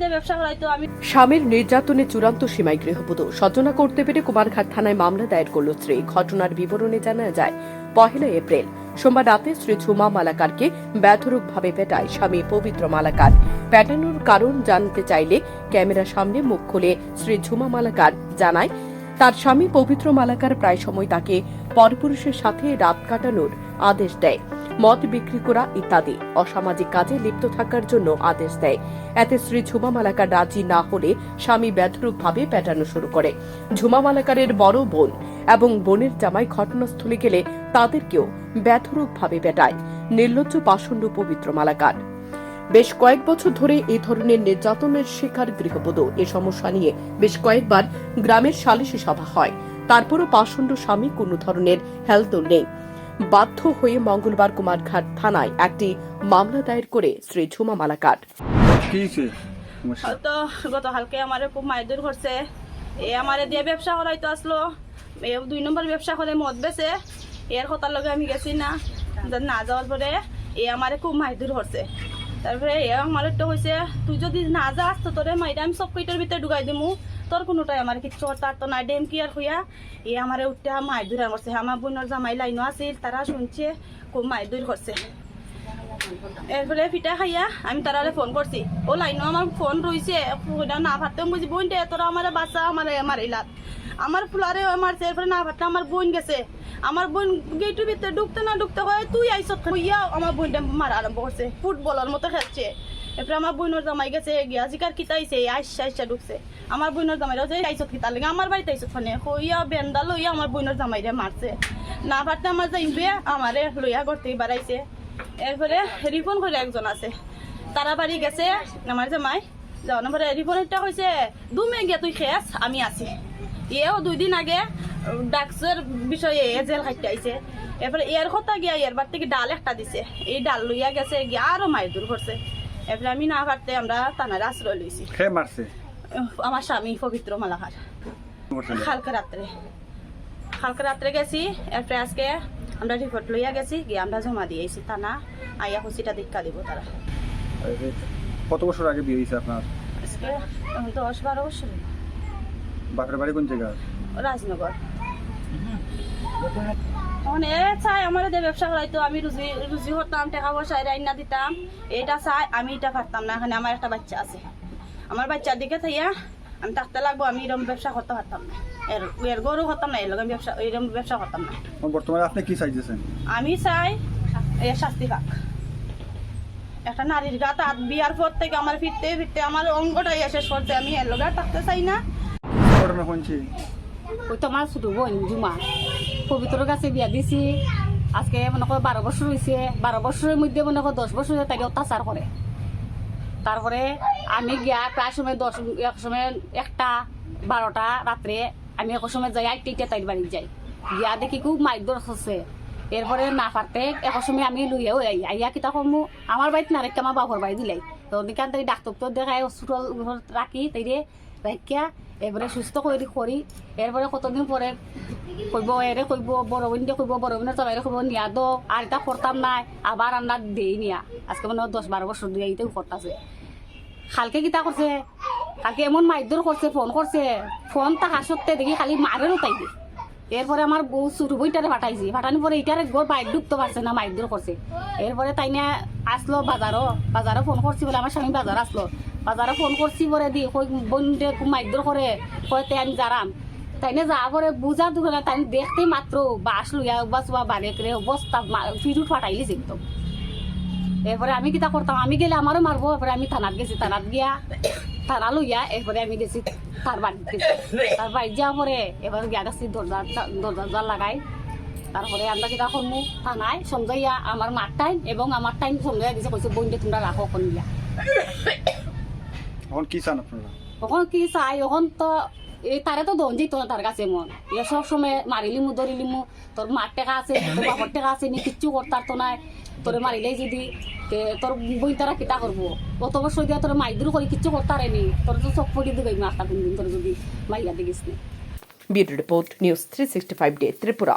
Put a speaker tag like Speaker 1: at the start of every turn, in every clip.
Speaker 1: দিয়ে ব্যবসা করাইতো আমি
Speaker 2: স্বামীর নির্যাতনে চূড়ান্ত সীমায় গৃহবধূ। সজ্জনা করতে পেরে কুমারঘাট থানায় মামলা দায়ের করল স্ত্রী। ঘটনার বিবরণে জানা যায়, পহেলা এপ্রিল, সোমবার রাতে শ্রী ঝুমা মালাকারকে ব্যাধরূপভাবে পেটায় স্বামী পবিত্র মালাকার। পেটানোর কারণ জানতে চাইলে ক্যামেরার সামনে মুখ খুলে শ্রী ঝুমা মালাকার জানায়, তার স্বামী পবিত্র মালাকার প্রায় সময় তাকে পরপুরুষের সাথে রাত কাটানোর আদেশ দেয়। মদ বিক্রি করা ইত্যাদি। অসামাজিক কাজে লিপ্ত থাকার জন্য আদেশ দেয়। এতে শ্রী ঝুমা মালাকার রাজি না হলে স্বামী ব্যাধরূপভাবে পেটানো শুরু করে। ঝুমা মালাকারের বড় বোন এবং বোনের জামাই ঘটনাস্থলে গেলে তাদেরকেও ব্যাধরূপভাবে পেটায়। নির্লজ্জ পাষণ্ড পবিত্র মালাকার। বেশ কয়েক বছর ধরে এই ধরনের নির্যাতনের শিকার গৃহবধূ। এ সমস্যা নিয়ে বেশ কয়েকবার গ্রামের সালিশি সভা হয়। তারপরও পাষণ্ড স্বামী কোনো ধরনের হেলদোল নেই। বাধ্য হয়ে মঙ্গলবার কুমারঘাট থানায় একটি মামলা দায়ের করে শ্রী ঝুমা মালাকার?
Speaker 1: তো গতকালকে আমারে খুব মারধর করছে। এ আমারে দিয়ে ব্যবসা করাইতো আসলো। এ দুই নম্বর ব্যবসা করে মদ বেছে এর কথার লগে আমি গেছি না। যা না যাওয়ার পরে এ আমারে খুব মারধর করছে। তারপরে এ আমার তো হয়েছে তুই যদি না যাস তো তোরে মাইরে আমি সব কইটার ভিতরে ঢুকাই দিমু। তোর কোনোটাই আমার কিচ্ছু তার তো নাই। ডেম কি আর হইয়া? এ আমারে উঠতে মারধর করছে আমার বোনের জামাই লাইনও আছিল, তারা শুনছে খুব মারধর করছে। এরপরে পিঠা খাইয়া আমি তারারে ফোন করছি। ও লাইনও আমার ফোন ওইটা না ভাবতে বুঝি বোনটা তোরা আমার বাচ্চা আমার আমার ইলাত আমার ফুলারে মারছে, এরপরে না ভাবতে আমার বোন গেছে। আমার বোন গেটের ভিতরে ঢুকতে না ঢুকতে হয়, তুই আইসত হইয়া আমার বোনটা মারা আরম্ভ করছে। ফুটবলের মতো খেলছে। এরপরে আমার বোনের জামাই গেছে, গিয়া জিকার কিতাইছে আইসা আইসা ঢুকছে। আমার বোনের জামাইরা যে আইসত কিতা লাগে? আমার বাড়িতে আইসত ফোনে। হইয়া বেন্দা লইয়া আমার বোনের জামাইরে মারছে। না পারতে আমার যাইবে আমারে লইয়া করতে বাড়াইছে। এরপরে রিফোন করে একজন আছে। তারা বাড়ি গেছে, আমার জামাই। যাওয়ার পরে রিফোনেরটা কইছে, দুমে গিয়া তুই খেস, আমি আছি। এও দুই দিন আগে ডাক্সের বিষয়ে জেল খাইতে আইছে। এরপরে এর কথা গিয়া এর বার থেকে ডাল একটা দিছে। এই ডাল লইয়া গেছে, গিয়া আরও মাইর দূর করছে। এরপরে আমি না পারতে আমরা তানার আশ্রয় লইছি
Speaker 3: খেয়ে মারছে
Speaker 1: আমার স্বামী পবিত্র মালাহার কালকে রাত্রে কালকে রাত্রে গেছি এরপরে আজকে আমরা রিপোর্ট লইয়া গেছি গিয়ে আমরা জমা দিয়েছি তা আইয়া খুশিটা দীক্ষা দিব তারা
Speaker 3: কত বছর আগে বিয়ে হয়েছে আপনার
Speaker 1: আজকে দশ বারো বছর
Speaker 3: বাপের বাড়ি কোন জায়গা
Speaker 1: রাজনগর মানে এ চাই আমার যে ব্যবসা করাইতো আমি রুজি রুজি করতাম টাকা পয়সা রান্না দিতাম। এটা চাই আমি এটা পারতাম না এখানে আমার একটা বাচ্চা আছে। আমার বাচ্চার দিকে থাইয়া আমি থাকতে লাগবো আমি এরকম ব্যবসা করতে পারতাম না। এর এর গরু করতাম না এরকম ব্যবসা এরকম ব্যবসা করতাম না।
Speaker 3: বর্তমানে আপনি কি চাইতেছেন?
Speaker 1: আমি চাই এ শাস্তি পাক। একটা নারীর গা তার বিয়ার পর থেকে আমার ফিরতে ফিরতে আমার অঙ্গটাই এসে সরছে আমি এর লগে থাকতে চাই না।
Speaker 3: ঘটনা শুনছি
Speaker 4: ওই তো আমার ছোট বোন জুমা। পবিত্র কাছে বিয়া দিছি। আজকে মনে করো বারো বছর হয়েছে বারো বছরের মধ্যে মনে করো দশ বছর তাকে অত্যাচার করে তারপরে আমি গিয়া প্রায় সময় দশ, এক সময় একটা, বারোটা রাত্রে আমি এক সময় যাই আইতে ইটা তাই বাড়ি যাই। গিয়া দেখি খুব মাইদর হচ্ছে এরপরে না পারতে এক সময় আমি লইয়াও আই আইয়া কিতা কমু আমার বাড়িতে না রেখে আমার বাপর বাড়ি দিলাই তো ওদিকে তাই ডাক্তার তো দেখাই হসপিটাল রাখি তাইরে রাখিয়া এবারে সুস্থ করে করি এরপরে কতদিন পরে কইব এরে কইব বড় দিয়ে কইব বড় বোনের তলাইরে কইব নিয়া দো আর এটা করতাম নাই আবার আমরা দেই নিয়া। আজকে মানে দশ বারো বছর দিয়ে এইটাও করতেছে কালকে কিতা করছে কালকে এমন মাইদুর করছে ফোন করছে ফোন তাহা সত্ত্বে দেখি খালি মারেরও তাইবে এরপরে আমার বউ ছোটো বইটারে পাঠাইছি পাঠানোর পরে এইটারে গোর বাইক ঢুকতে পারছে না মাইদুর করছে এরপরে তাই না আসলো বাজারও বাজারও ফোন করছি বলে আমার স্বামী বাজার আসলো। বাজারে ফোন করছি পরে দি কই বোন দে মাইদুর করে কয়তে আমি যারাম তাইনে যা করে বুঝা দুখানে তাই দেখতে মাত্র বাস লইয়া বাস বা বাড়ি করে বস্তা ফিরুট ফাটাইলিস একদম। এরপরে আমি কিতা করতাম, আমি গেলে আমারও মারবো এরপরে আমি থানাত গেছি, থানাত গিয়া থানা লইয়া এরপরে আমি গেছি তার বাড়িতে গেছি। তার বাড়ি যাওয়ার পরে এবার গিয়া গেছি দরজা দরজা লাগাই। তারপরে আমরা কিতা করমু, থানায় সমজাইয়া আমার মার টাইম এবং আমার টাইম সমজাইয়া দিছে কইছে বইনটা তোমরা রাখো কোন গিয়া
Speaker 3: এখন কি চান আপনারা
Speaker 4: তখন কি চাই এখন তো এই তারে তো দন যেত না তার কাছে মন এ সব সময় মারিলিমু ধরিলিমু তোর মার টেকা আছে তোর বাপর টেকা আছে নি কিচ্ছু করতার তো নাই তোরে মারিলেই যদি তে তোর বই তারা কিতা করব অত বছর দিয়া তোর মাইদুর করে কিচ্ছু করতারে নি তোর তো চোখ পড়ি দিবে মারতা কোনদিন তোর যদি মাইয়া দেখিস নি
Speaker 2: bureau report news three sixty five day Tripura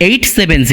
Speaker 5: eight seven